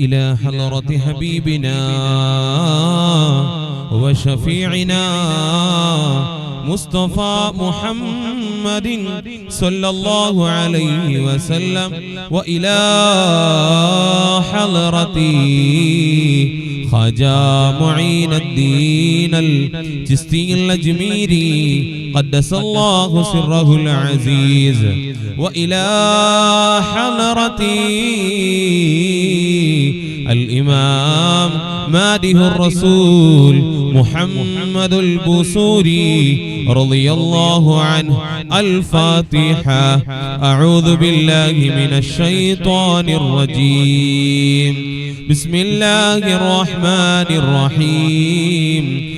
إلى حضرة حبيبنا وشفيعنا مصطفى محمد صلى الله عليه وسلم وإلى حضرة خجا معين الدين الجستي الأجميري قدس الله سره العزيز. وإلى حضرة الإمام ماده الرسول محمد البصوري رضي الله عنه. الفاتحة. أعوذ بالله من الشيطان الرجيم. بسم الله الرحمن الرحيم.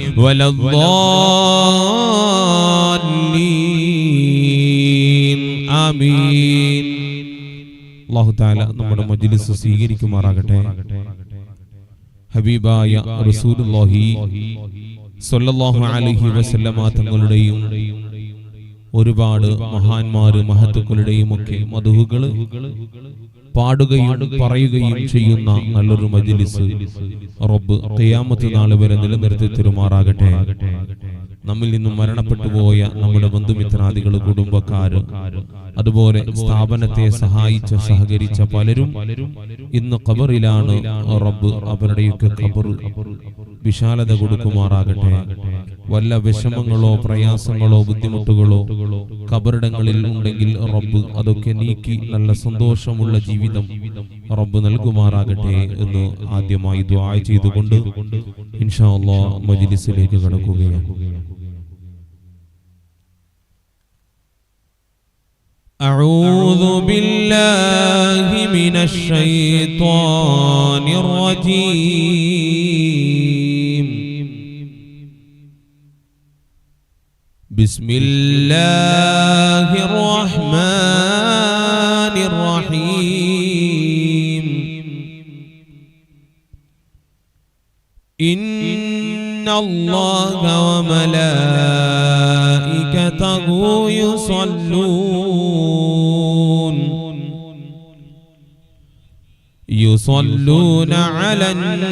ആമീൻ. നമ്മുടെ മജ്ലിസ് സ്വീകരിക്കുമാറാകട്ടെ. ഹബീബായ റസൂലുള്ളാഹി അലൈഹി വസല്ലമ തങ്ങളുടെയും ഒരുപാട് മഹാന്മാര് മഹത്തുക്കളുടെയും ഒക്കെ മധുഹുകൾ പാടുകയും പറയുകയും ചെയ്യുന്ന നല്ലൊരു മജിലിസ്. റബ്ബ് തെയ്യാമത്തെ നാൾ വരെ നിലനിർത്തി തരുമാറാകട്ടെ. നമ്മിൽ നിന്നും മരണപ്പെട്ടു പോയ നമ്മുടെ ബന്ധുമിത്രാദികൾ കുടുംബക്കാര് അതുപോലെ സ്ഥാപനത്തെ സഹായിച്ച സഹകരിച്ച പലരും ഇന്ന് ഖബറിലാണ് റബ്ബ് അവരുടെയൊക്കെ ഖബർ വിശാലത കൊടുക്കുമാറാകട്ടെ. വല്ല വിഷമങ്ങളോ പ്രയാസങ്ങളോ ബുദ്ധിമുട്ടുകളോ ഖബറിടങ്ങളിൽ ഉണ്ടെങ്കിൽ റബ്ബ് അതൊക്കെ നീക്കി നല്ല സന്തോഷമുള്ള ജീവിതം റബ്ബ് നൽകുമാറാകട്ടെ എന്ന് ആദ്യമായി ദ്വാ ചെയ്തുകൊണ്ട് ഇൻഷാ അല്ലാഹ് മജ്ലിസിലേക്ക് കടക്കുകയാണ് أعوذ بالله من الشيطان الرجيم بسم الله الرحمن الرحيم. إن الله وملائكته يصلون. يصلون على النبي.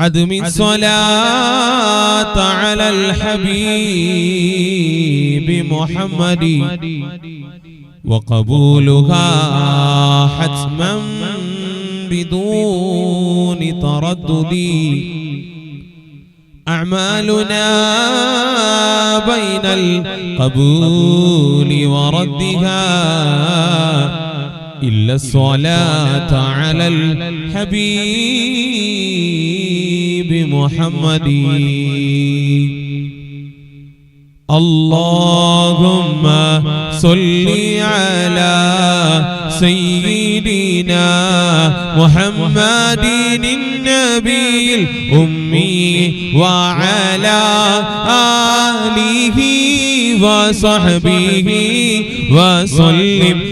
عدم الصلاة على الحبيب محمد. وقبولها حتما بدون تردد. أعمالنا بين القبول وردها. إلا الصلاة على الحبيب محمد. اللهم صل على سيدنا محمد النبي الأمي وعلى آله وصحبه وسلم.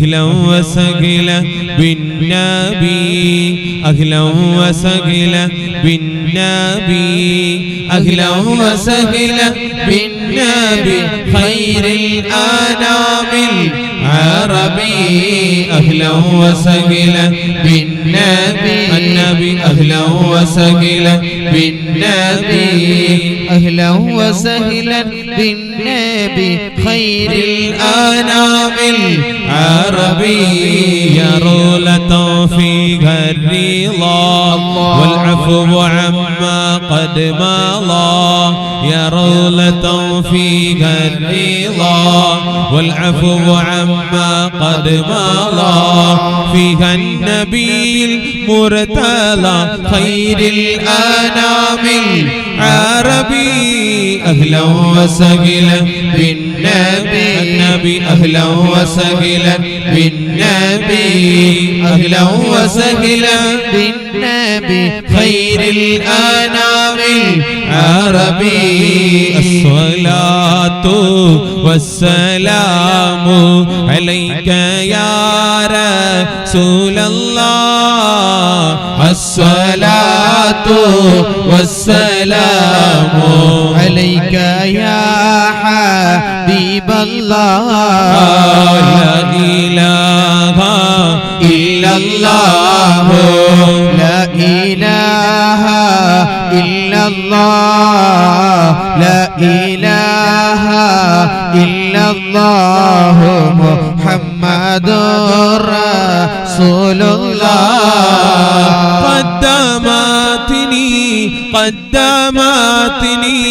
أهلا وسهلا بالنبي أهلا وسهلا بالنبي أهلا وسهلا بالنبي خير الأنام عربي أهلا وسهلا بالنبي. النبي أهلا وسهلا بالنبي. أهلا وسهلا بالنبي. خير الأنام. العربي يا رولة فيها الرضا. والعفو عما قد مضى. فيها الرضا والعفو عما قد مضى. فيها النبي المرتضى خير الأنام العربي. أهلا وسهلا بالنبي. النبي أهلا وسهلا بالنبي. أهلا وسهلا بالنبي. خير الأنام العربي الصلاة والسلام عليك يا رسول الله. الصلاة والسلام عليك يا حبيب الله. لا إله إلا الله. الله. لا إله إلا الله. محمد رسول الله. قدماتني قدماتني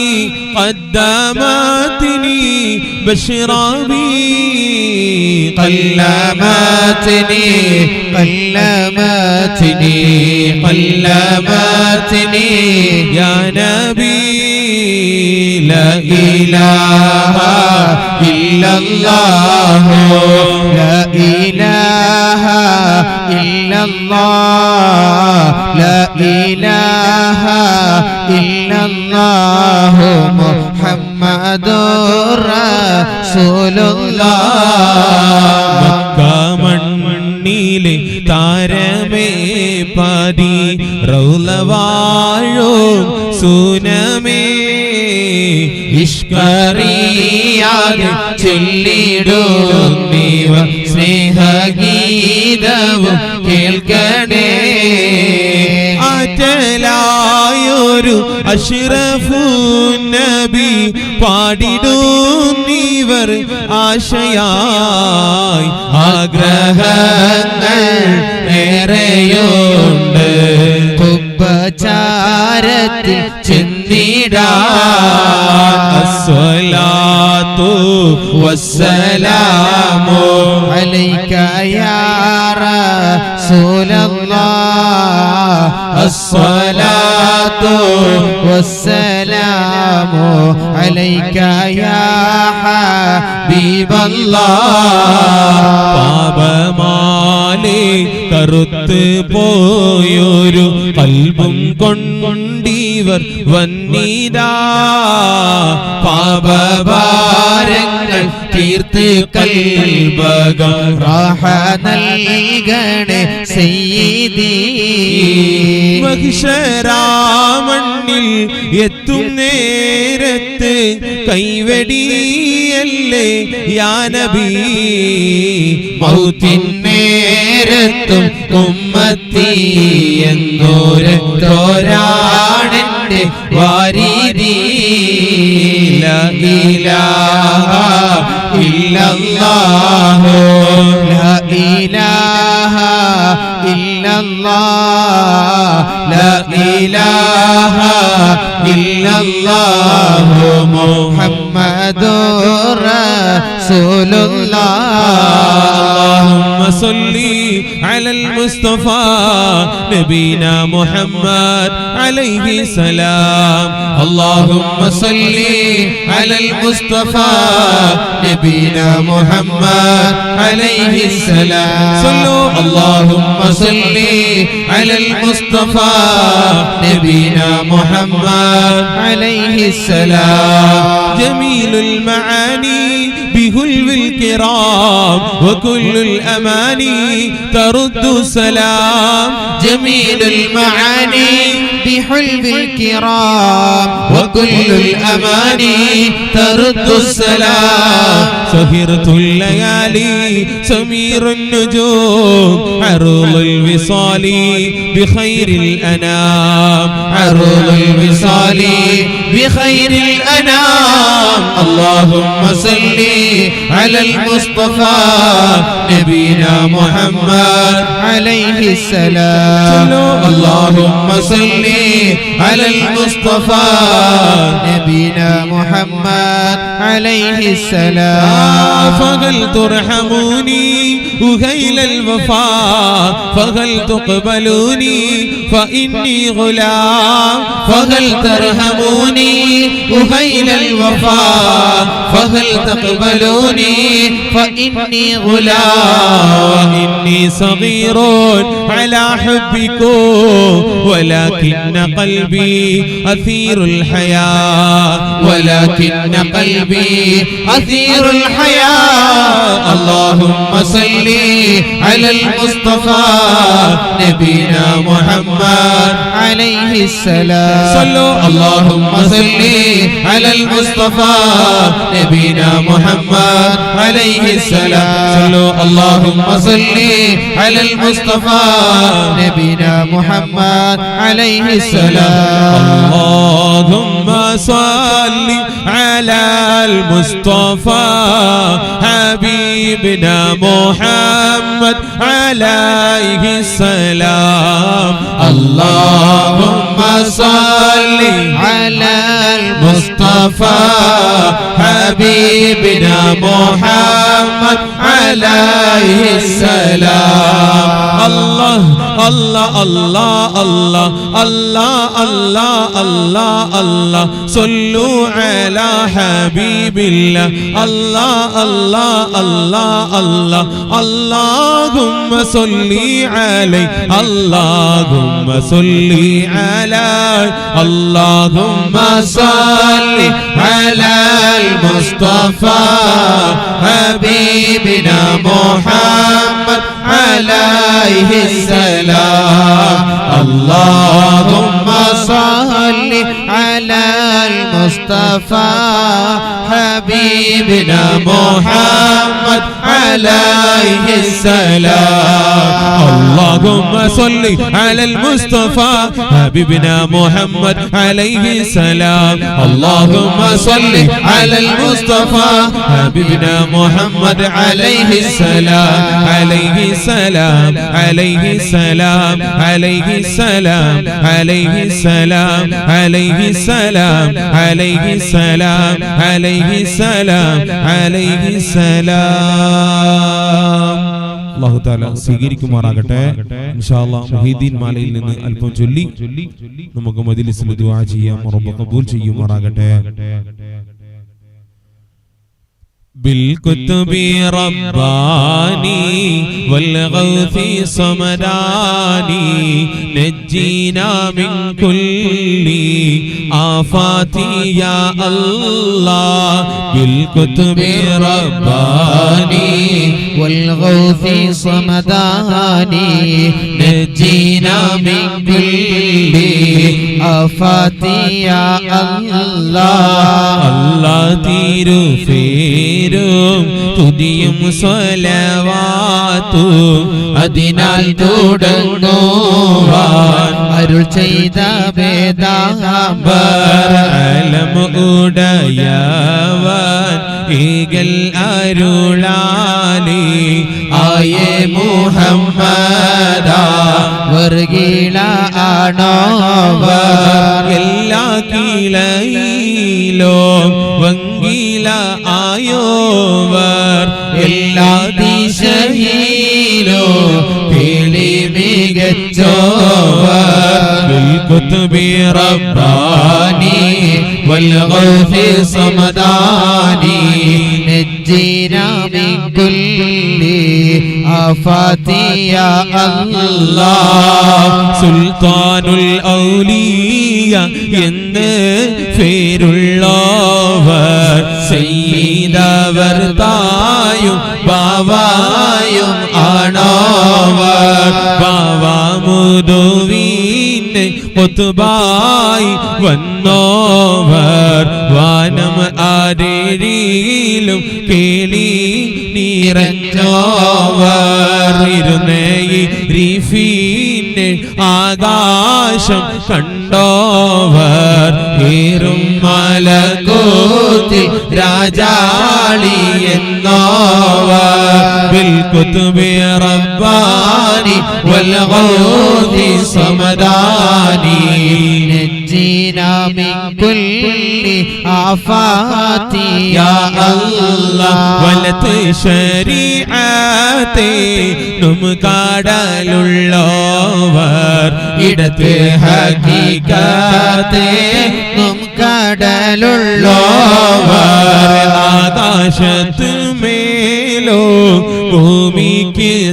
قدماتني. بشرابي قل ماتني قلماتني قل يا نبي لا إله إلا الله. لا إله إلا الله. لا إله إلا الله. മണ്ണിലെ താരമേ പതി റൗലവാഴോ സൂനമേ. ഇഷ്കറിയാതെ ചൊല്ലിടുന്നീവ സ്നേഹഗീതവും കേൾക്കണേ. ആറ്റലായൊരു അഷിറഫു നബി പാടിടുന്നീവർ ആശയായി. ആഗ്രഹങ്ങൾ ഏറെയുണ്ട്. ഉപചാരത്തിൽ ചിന്തിടാ വസ്സലാമോ അലൈക്കയാറ സൂലല്ലാ അസ്വല والسلام عليك يا حبيب الله പാപമാലേ കറുത്ത് പോയൊരു കൽബും കൊണ്ടിവർ വന്നീതാ പാപഭാരങ്ങൾ തീർത്ത് കൽബകം راح നൽകണേ സയ്യിദി മണ്ണിൽ എത്തും നേരത്ത് കൈവടിയല്ലേ? യാനബി മൗത്തിൻ നേരത്തും ഉമ്മത്തി എന്നോര തോരാണെന്റെ വാരീതി ഇല്ലാഹോ ഇല്ലാ الله. لا إله إلا الله. محمد رسول الله. اللهم صل على المصطفى نبينا محمد عليه السلام. اللهم صل المصطفى نبينا محمد عليه السلام. صلوا اللهم صل على المصطفى نبينا محمد عليه السلام. جميل المعاني بهلو الكرام وكل الأماني ترد السلام. جميل المعاني بحلو الكرام وكل الأماني ترد السلام. سهرت الليالي سمير النجوم عروض الوصال بخير الأنام. عروض الوصال بخير الأنام. اللهم صل على المصطفى نبينا محمد عليه السلام. اللهم صل على المصطفى نبينا محمد عليه السلام. فهل ترحموني وهيل الوفاء فهل تقبلوني فإني غلام. فهل ترحموني وهيل الوفاء فهل تقبلوني فإني غلام. وإني صغير على حبكم ولكن قلبي أثير الحياة. ولكن قلبي أثير الحياة اللهم صل على المصطفى نبينا محمد عليه السلام صلوا. اللهم صل على المصطفى نبينا محمد عليه السلام صلوا. اللهم صل على المصطفى نبينا محمد عليه السلام اللهم صل على المصطفى حبيبنا محمد عليه السلام. اللهم صل على المصطفى حبيبنا محمد عليه السلام. الله الله الله الله الله الله الله الله. صلوا على حبيب الله. الله الله الله الله. اللهم صل عليه. اللهم صل على اللهم صل على المصطفى حبيبنا محمد عليه السلام. اللهم صل على المصطفى حبيبنا محمد عليه السلام. اللهم صل على المصطفى حبيبنا محمد عليه السلام. اللهم صل على المصطفى حبيبنا محمد عليه السلام. عليه السلام عليه السلام عليه السلام عليه السلام عليه السلام عليه السلام عليه السلام عليه السلام. അള്ളാഹു താല സ്വീകരിക്കുമാറാകട്ടെ ഇൻഷാല്ലാ മുഹീദ്ദീൻ മാലയിൽ നിന്ന് അല്പം ചൊല്ലി നമുക്ക് മജ്ലിസിൽ ദുആ ചെയ്യാം റബ്ബ് കബൂൽ ചെയ്യുമാറാകട്ടെ بالكتب رباني والغوث صمداني نجينا من كل ആഫാത്തിയ അല്ലാ ബിൽ കുതുബി റബ്ബാനി വൽ ഗൗസി സമദാനി നജീന മിൻ കുല്ലി അഫതിയ അല്ലാ തിരു ഫേരും തുതിയും സ്വലവാത്തു അതിനാൽ തുടങ്ങുവാൻ അരുൾ ചെയ്ത വേദാമ്പലം ഉടയവൻ ഈഗൽ അരുളാലി. ആയേ മുഹമ്മദ വർഗീള ആണോവർ എല്ലാ കീലയിലോ വങ്കീല ആയോവർ എല്ലാ ദിശയിലോ പേളി മികച്ചോവർ بالكتب رباني والغوث صمداني نجينا من كل ഷഫാത്തിയ അല്ലാ സുൽത്താനുൽ ഔലിയ എന്ന് പേരുള്ളവർ. സയ്യിദവർ തായും ബാവായും ആണവർ. ബാവാ മുതൂ ഒത്തുബായി വന്നോവർ. വാനം ആരേരിയിലും കേളി നീറഞ്ഞോവർ ഇരുന്നേയി റീഫീന്റെ ആകാശം കണ്ടോവർ. ഏറും മലകോത്തിൽ രാജാളി എന്നോവർ. ബിൽകുത്തുബി റബ്ബാനി വൽഗൗതി സമദാനി نجينا من كل آفات يا الله വലത്ത് ശരീഅത്തെ നുംകാടലുള്ളവർ ഇടത്ത് ഹഖീഖത്തെ നും കടലുള്ള ലോവർ ആകാശത്ത് മേലോ ഭൂമിക്ക്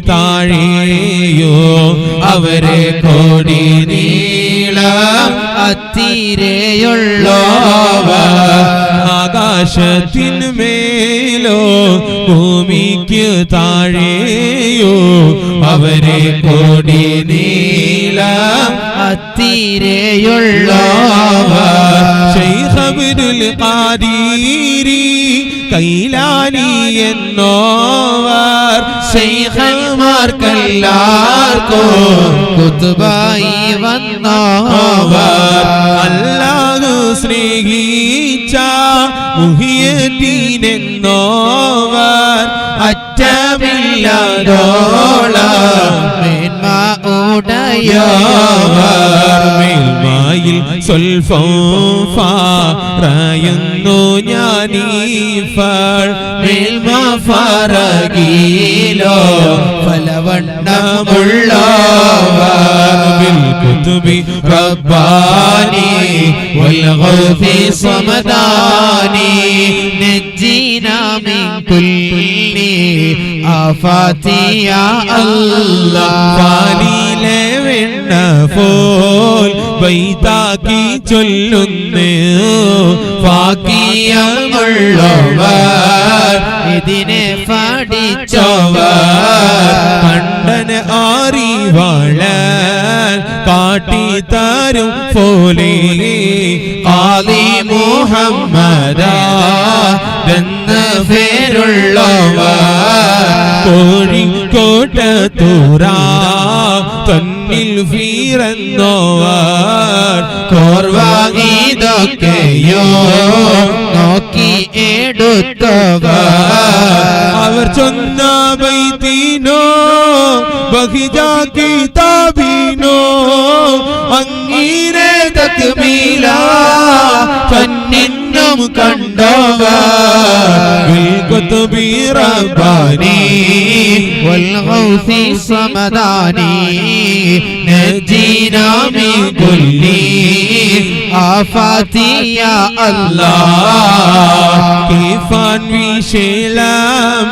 താഴെയോ? അവരെ കോടി നീള അത്തിരയുള്ളവ. ആകാശത്തിന്മേലോ ഭൂമിക്ക് താഴെയോ? അവരെ കോടി നീള അത്തിരയുള്ളവ. ശൈഖബിനുൽ ഖാദീരി കൈലാനി എന്നോവർ ശൈഖന്മാർക്കെല്ലാവർക്കും കുത്തുബായി വന്നോവർ. അല്ലാഹു സ്നേഹിച്ച മുഹിയീനെന്നോവർ മാറ്റമില്ലാതോളമേന്മ ഉടയോവർ മേൽമായിൽ സ്വൽഫാറയുന്നു ഞാനീഫൾ. മേൽമ ഫറകിലോ ഫലവണ്ണമുള്ളവർ. കുതുബി റബ്ബാനി വൽഗൗഫി സമദാനി നജ്ജി نجينا من كل آفات يا الله പാലിലെ വെണ്ണ പോൽ വൈതാക്കി ചൊല്ലുന്നു ഭാഗ്യമുള്ളവർ ഇതിനെ പഠിച്ചവർ കണ്ടന് അറിവാള കാട്ടിത്തരും പോലെ ആലി മുഹമ്മദ എന്ന് കോഴിക്കോട്ട കോഴിക്കോട്ട് തൂറാ മുന്നിൽ വീറന്നോവാൻ കോർവാങ്ങിതൊക്കെയോ നോക്കി എടുത്തവർ. അവർ ചൊന്ന വൈദീനോ ബഹിജാ കിതാബീനോ അങ്ങീരെ തക്മീല തന്നിന്നും കണ്ടവ ബിൽ കുതുബീ റബ്ബാ والغوث صمداني نجينا من كل آفات يا الله കിഫാൻ വിശേലം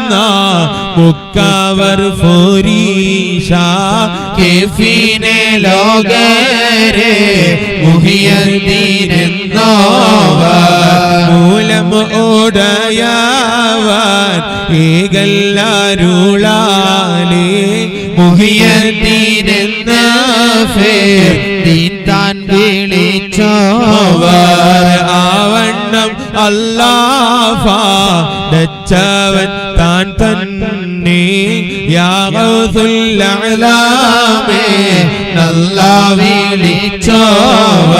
മുക്കവർ ഫോരീഷ കെഫീനെ ലോകരെ മുഹിയന്തിനെന്നോവർ മൂലം ഓടയവൻ ഏകല്ലാരുളാലേ മുഹിയന്തിനെന്ന ഫേർ? ദീൻ താൻ വിളിച്ചോവർ ആവണ്ണം അല്ലാഫാടച്ചവൻ താൻ തന്നെ യാഗുല്ലാമേ നല്ല വിളിച്ചോവർ.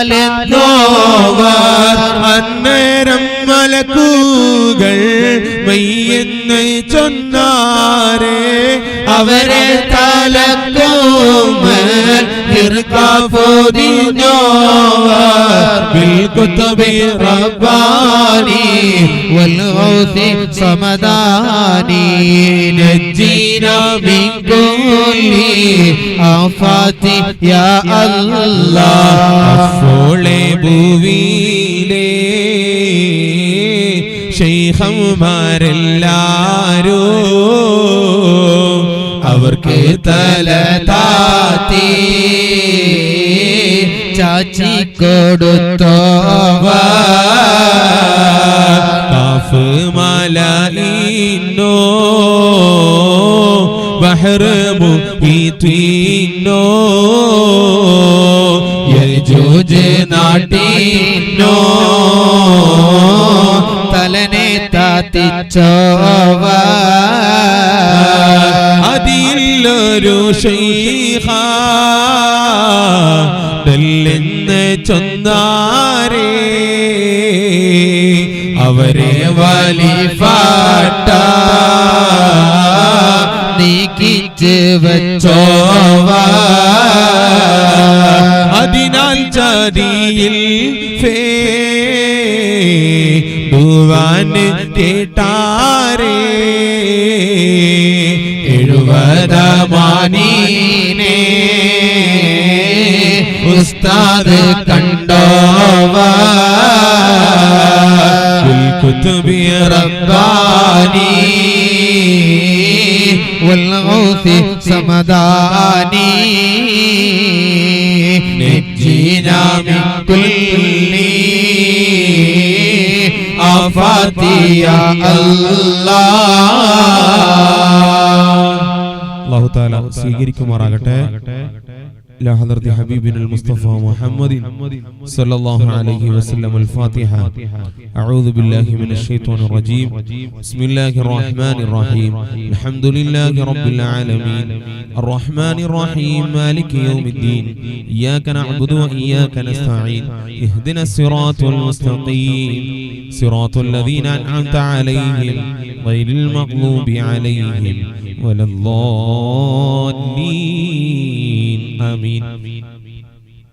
കാലെന്നോവർ അന്നേരം മലക്കൂകൾ മെയ്യെന്ന് ചൊന്നാരേ അവരെ തലക്കോമൽ പൊതിഞ്ഞോവർ. സമദാനി. നജീന മിൻ കുല്ലി ആഫാതി യാ അല്ലാഹ്. അവർക്ക് തല താ ചാച്ചി കൊടുത്തോവർ മലയിന്നോ ബഹർ മുഹീത്തിനോ യജൂജ് നാട്ടിനോ തലനെ താത്തിച്ചോവ. അതിലൊരു ഷെയ്ഖെന്ന് ചൊന്നാരേ അവരെ വലിഫാട്ട നീക്കിച്ച് വെച്ചോവ. അതിനാൽ ചതിയിൽ ഫേടുവാൻ കേട്ടാരേ. എഴുപതമാനീനെ ഉസ്താദ് കണ്ടോവ بالكتب റബ്ബാനി والغوث സമദാനി نجينا من كل آفات يا الله അള്ളാഹു താല സ്വീകരിക്കുമാറാകട്ടെ إلى حضرة حبيبنا المصطفى محمد صلى الله عليه وسلم الفاتحة. أعوذ بالله من الشيطان الرجيم. بسم الله الرحمن الرحيم. الحمد لله رب العالمين. الرحمن الرحيم. مالك يوم الدين. إياك نعبد وإياك نستعين. اهدنا الصراط المستقيم. صراط الذين أنعمت عليهم. غير المغضوب عليهم. ولا الضالين آمين.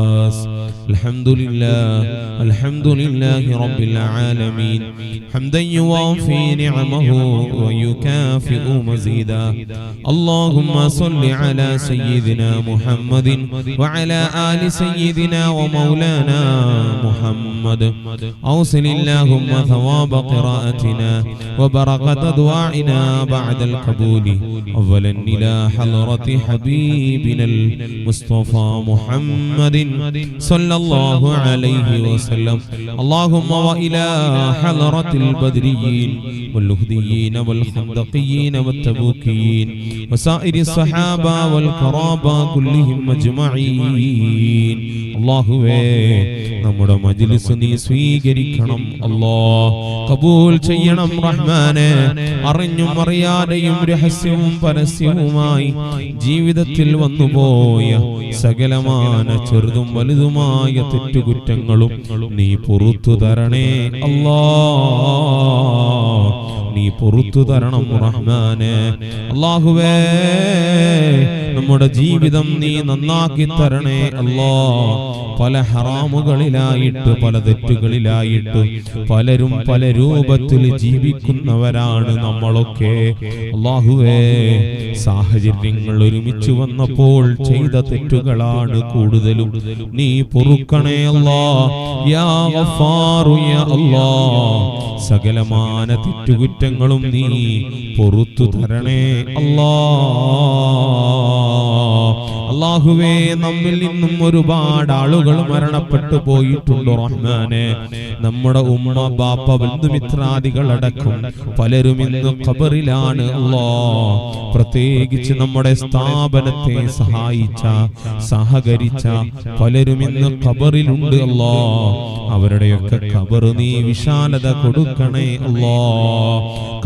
والناس الحمد لله. الحمد لله رب العالمين. حمدا يوافي نعمه ويكافئ مزيدا. اللهم صل على سيدنا محمد وعلى آل سيدنا ومولانا محمد. أوصل اللهم ثواب قراءتنا وبركة دعائنا بعد القبول. أولا إلى حضرة حبيبنا المصطفى محمد. صلى الله عليه وسلم اللهم وإلى حضرة البدريين واللهديين والخندقيين والتبوكيين وسائر الصحابة والقرابة كلهم أجمعين അള്ളാഹുവേ നമ്മുടെ മജ്ലിസ് നീ സ്വീകരിക്കണം അല്ലാ. കബൂൽ ചെയ്യണം റഹ്മാനെ. അറിഞ്ഞും അറിയാതെയും രഹസ്യവും പരസ്യവുമായി ജീവിതത്തിൽ വന്നുപോയ സകലമാന ചെറുതും വലുതുമായ തെറ്റുകുറ്റങ്ങളും നീ പുറത്തു തരണേ. അല്ലാ. നീ പുറത്തു തരണം റഹ്മാനെ. അള്ളാഹുവേ നമ്മുടെ ജീവിതം നീ നന്നാക്കി തരണേ അല്ലോ. പല ഹറാമുകളിലായിട്ട് പല തെറ്റുകളിലായിട്ട് പലരും പല രൂപത്തിൽ ജീവിക്കുന്നവരാണ് നമ്മളൊക്കെ. അള്ളാഹുവേ സാഹചര്യങ്ങൾ ഒരുമിച്ച് വന്നപ്പോൾ ചെയ്ത തെറ്റുകളാണ് കൂടുതലും. നീ പൊറുക്കണേ അല്ലാ. യാ ഗഫാറു യാ അല്ലാ. സകലമാന തെറ്റുകുറ്റങ്ങളും നീ പൊറത്തു തരണേ. അല്ലാ അള്ളാഹുവേ നമ്മിൽ നിന്നും ഒരുപാട് ആളുകൾ മരണപ്പെട്ടു പോയിട്ടുണ്ട് റഹ്മാനെ? നമ്മുടെ ഉമ്മ ബാപ്പ ബന്ധുമിത്രാദികൾ ബന്ധുമിത്രാദികളടക്കം പലരും ഇന്ന് ഖബറിലാണ്. അല്ലാ പ്രത്യേകിച്ച് നമ്മുടെ സ്ഥാപനത്തെ സഹായിച്ച സഹകരിച്ച പലരും ഇന്ന് ഖബറിലുണ്ട്. അല്ലോ അവരുടെയൊക്കെ ഖബർ നീ വിശാലത കൊടുക്കണേ. അല്ലോ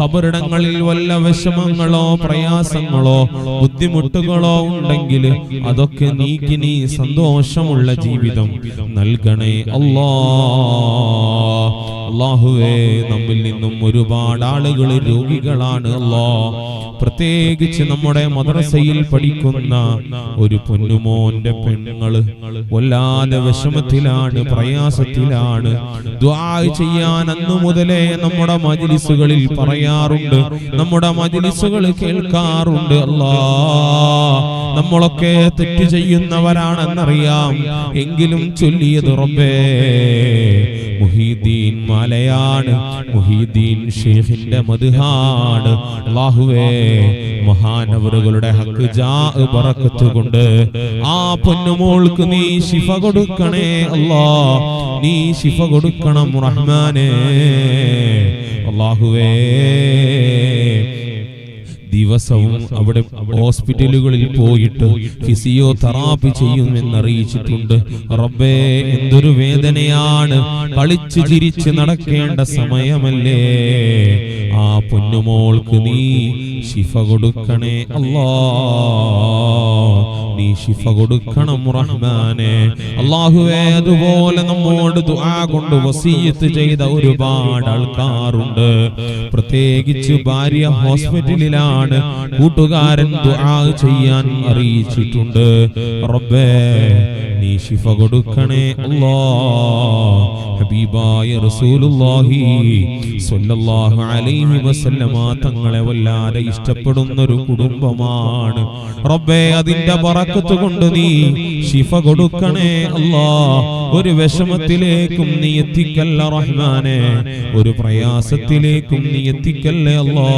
ഖബറിടങ്ങളിൽ വല്ല വിഷമങ്ങളോ പ്രയാസങ്ങളോ ബുദ്ധിമുട്ടുകളോ ഉണ്ടെങ്കിൽ അതൊക്കെ നീക്കി നീ സന്തോഷമുള്ള ജീവിതം നൽകണേ അല്ലാ. അള്ളാഹുവേ നമ്മിൽ നിന്നും ഒരുപാട് ആളുകൾ രോഗികളാണ് അല്ലാ. പ്രത്യേകിച്ച് നമ്മുടെ മദ്രസയിൽ പഠിക്കുന്ന ഒരു പൊന്നുമോന്റെ പെണ്ണുങ്ങൾ വല്ലാതെ വിഷമത്തിലാണ് പ്രയാസത്തിലാണ്. ചെയ്യാൻ അന്നു മുതലേ നമ്മുടെ മജിലിസുകളിൽ പറയാറുണ്ട്. നമ്മുടെ മജിലിസുകൾ കേൾക്കാറുണ്ട് അല്ലാ. നമ്മളൊക്കെ തെറ്റ് ചെയ്യുന്നവരാണെന്നറിയാം. എങ്കിലും ചൊല്ലിയത് റബ്ബേ മുഹീദ്ദീൻ മലയാണ് മുഹീദ്ദീൻ ഷെയ്ഖിന്റെ മധുഹാണ് അള്ളാഹുവേ മഹാനവറുകളുടെ ഹക്ക് ജാ ബറക്കത്ത് കൊണ്ട് ആ പൊന്നുമോൾക്ക് നീ ശിഫ കൊടുക്കണേ അല്ലാ നീ ശിഫ കൊടുക്കണം റഹ്മാനേ. അള്ളാഹുവേ ദിവസവും അവിടെ ഹോസ്പിറ്റലുകളിൽ പോയിട്ട് ഫിസിയോതെറാപ്പി ചെയ്യുമെന്നറിയിച്ചിട്ടുണ്ട്. റബ്ബേ എന്തൊരു വേദനയാണ്. കളിച്ചു ചിരിച്ച് നടക്കേണ്ട സമയമല്ലേ? ആ പൊന്നുമോൾക്ക് നീ ശിഫ കൊടുക്കണേ അല്ലാ. നീ ശിഫ കൊടുക്കണം റഹ്മാനെ. അള്ളാഹുവേ അതുപോലെ നമ്മോട് ദുആ കൊണ്ട് വസീയത്ത് ചെയ്ത ഒരുപാട് ആൾക്കാരുണ്ട്. പ്രത്യേകിച്ച് ഭാര്യ ഹോസ്പിറ്റലിലാണ് കൂട്ടുകാരൻ ദുആ ചെയ്യാൻ അറിയിച്ചിട്ടുണ്ട്. റബ്ബേ നീ ശിഫ കൊടുക്കണേ ഹബീബായ റസൂലുള്ളാഹി സ്വല്ലല്ലാഹു അലൈഹി വസല്ലമ തങ്ങളെ വല്ലാതെ ഇഷ്ടപ്പെടുന്ന ഒരു കുടുംബമാണ്. റബ്ബേ അതിന്റെ ബറക്കത്ത് കൊണ്ട് നീ ശിഫ കൊടുക്കണേ അല്ലാ ഒരു വിഷമത്തിലേക്കും നീ എത്തിക്കല്ല റഹ്മാനെ. ഒരു പ്രയാസത്തിലേക്കും നീ എത്തിക്കല്ലേ അല്ലാ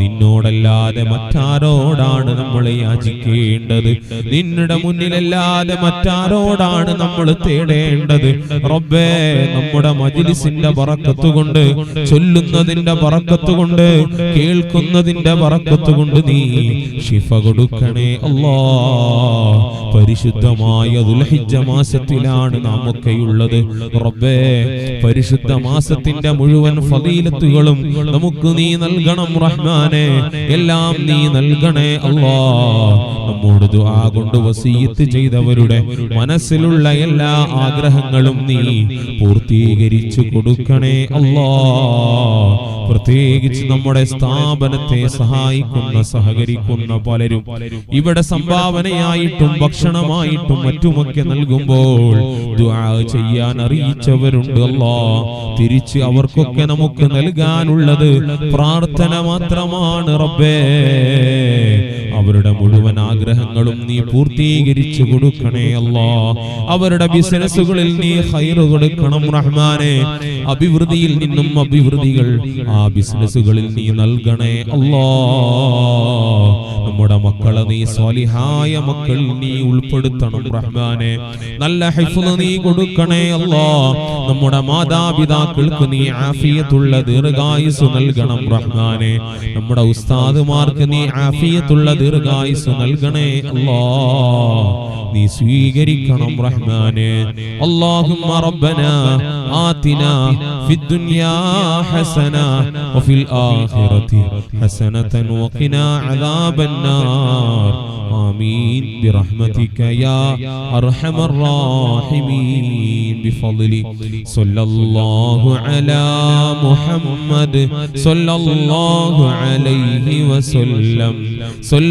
നിന്നോടല്ലാതെ മറ്റാരോടാണ് നമ്മൾ യാചിക്കേണ്ടത്? നിന്നുടെ മുന്നിലല്ലാതെ മറ്റാരോടാണ് നമ്മൾ തേടേണ്ടത്? റബ്ബേ നമ്മുടെ മജിലിസിന്റെ പറക്കത്തുകൊണ്ട് ചൊല്ലുന്നതിന്റെ പറക്കത്തുകൊണ്ട് കേൾക്കുന്നതിന്റെ പറക്കത്തുകൊണ്ട് നീ ഷിഫ കൊടുക്കണേ അല്ലാ. പരിശുദ്ധമായ ദുൽഹിജ്ജ മാസത്തിലാണ് നാം ഒക്കെയുള്ളത് റബ്ബേ പരിശുദ്ധ മാസത്തിന്റെ മുഴുവൻ ഫളീലത്തുകളും നമുക്ക് നീ നൽകണം റഹ്മാനെ. എല്ലാം നീ നൽകണേ അല്ലാ. നമ്മോട് ദുആ കൊണ്ട് വസീയത്ത് ചെയ്തവരുടെ മനസ്സിലുള്ള എല്ലാ ആഗ്രഹങ്ങളും നീ പൂർത്തീകരിച്ചു കൊടുക്കണേ അല്ലാ പ്രത്യേകിച്ച് നമ്മുടെ സ്ഥാപനത്തെ സഹായിക്കുന്ന സഹകരിക്കുന്ന പലരും ഇവിടെ സംഭാവനയായിട്ടും ഭക്ഷണമായിട്ടും മറ്റുമൊക്കെ നൽകുമ്പോൾ ചെയ്യാൻ അറിയിച്ചവരുണ്ട് അല്ലാ തിരിച്ച് അവർക്കൊക്കെ നമുക്ക് നൽകാനുള്ളത് പ്രാർത്ഥന മാത്രമാണ് റബ്ബേ. അവരുടെ മുഴുവൻ ആഗ്രഹങ്ങളും നീ പൂർത്തീകരിച്ചു കൊടുക്കണേ അല്ലാ. അവരുടെ ബിസിനസ്സുകളിൽ നീ ഹൈറ് കൊടുക്കണം റഹ്മാനെ. അഭിവൃദ്ധിയിൽ നിന്നും അഭിവൃദ്ധികൾ ആ ബിസിനസ്സുകളിൽ നീ നൽകണേ അല്ലാ. നമ്മുടെ മക്കളെ നീ സ്വാലിഹായ മക്കൾ നീ ഉൾപ്പെടുത്തണം റഹ്മാനെ. നല്ല ഹിഫ്ള് നീ കൊടുക്കണേ അല്ലാ. നമ്മുടെ മാതാപിതാക്കൾക്ക് നീ ആഫിയത്തുള്ള ദീർഘായുസ് നൽകണം റഹ്മാനെ. നമ്മുടെ ഉസ്താദുമാർക്ക് നീ ആഫിയത്തുള്ള ദീർഘായുസ് നൽകണേ അല്ലാ നീ സ്വീകരിക്കണം റഹ്മാനെ اللهم ربنا آتنا في الدنيا حسنة وفي الآخرة حسنة وقنا عذاب النار آمين برحمتك يا أرحم الراحمين بفضل صلى الله على محمد صلى الله عليه وسلم